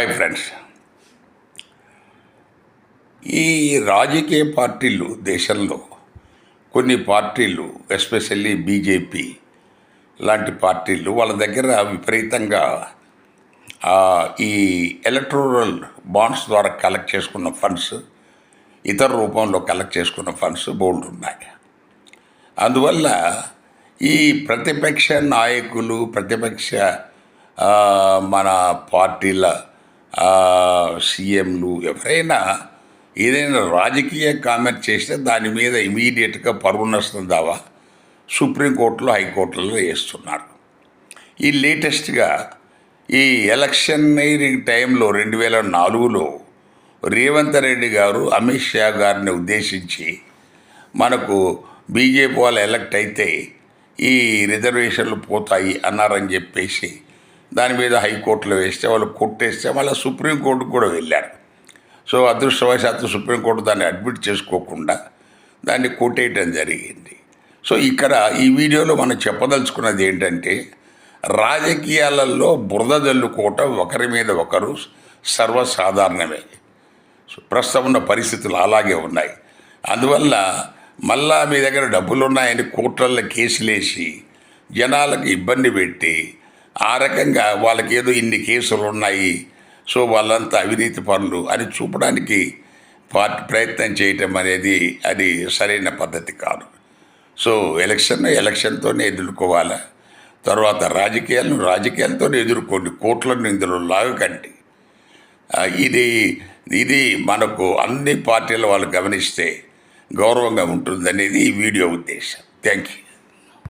Hi friends. ఈ రాజకీయ పార్టీలు దేశంలో కొన్ని పార్టీలు ఎస్పెషల్లీ బీజేపీ లాంటి పార్టీలు వాళ్ళ దగ్గర విపరీతంగా ఈ ఎలక్ట్రోరల్ బాండ్స్ ద్వారా కలెక్ట్ చేసుకున్న ఫండ్స్ ఇతర రూపంలో కలెక్ట్ చేసుకున్న ఫండ్స్ బోల్డ్ ఉన్నాయి. అందువల్ల ఈ ప్రతిపక్ష నాయకులు ప్రతిపక్ష మన పార్టీల సీఎంలు ఎవరైనా ఏదైనా రాజకీయ కామెంట్ చేస్తే దాని మీద ఇమీడియట్గా పరువు నష్టం దావా సుప్రీంకోర్టులో హైకోర్టులలో వేస్తున్నారు. ఈ లేటెస్ట్గా ఈ ఎలక్షనీరింగ్ టైంలో రెండు వేల నాలుగులో రేవంత్ రెడ్డి గారు అమిత్ షా గారిని ఉద్దేశించి మనకు బీజేపీ వాళ్ళు ఎలక్ట్ అయితే ఈ రిజర్వేషన్లు పోతాయి అన్నారని చెప్పేసి దాని మీద హైకోర్టులో వేస్తే వాళ్ళు కొట్టేస్తే మళ్ళీ సుప్రీంకోర్టుకు కూడా వెళ్ళారు. సో అదృష్టవశాత్తు సుప్రీంకోర్టు దాన్ని అడ్మిట్ చేసుకోకుండా దాన్ని కొట్టేయటం జరిగింది. సో ఇక్కడ ఈ వీడియోలో మనం చెప్పదలుచుకున్నది ఏంటంటే రాజకీయాలలో బురద జల్లుకోవటం ఒకరి మీద ఒకరు సర్వసాధారణమే. సో ప్రస్తుతం ఉన్న పరిస్థితులు అలాగే ఉన్నాయి. అందువల్ల మళ్ళా మీ దగ్గర డబ్బులు ఉన్నాయని కోర్టులలో కేసులేసి జనాలకు ఇబ్బంది పెట్టి ఆ రకంగా వాళ్ళకి ఏదో ఇన్ని కేసులు ఉన్నాయి సో వాళ్ళంతా అవినీతి పనులు అని చూపడానికి పార్టీ ప్రయత్నం చేయటం అనేది అది సరైన పద్ధతి కాదు. సో ఎలక్షన్ ఎలక్షన్తోనే ఎదుర్కోవాలి? తర్వాత రాజకీయాలను రాజకీయాలతోనే ఎదుర్కోండి. కోట్లను ఇందులో లాగకండి. ఇది ఇది మనకు అన్ని పార్టీల వాళ్ళు గమనిస్తే గౌరవంగా ఉంటుందనేది ఈ వీడియో ఉద్దేశం. Thank you.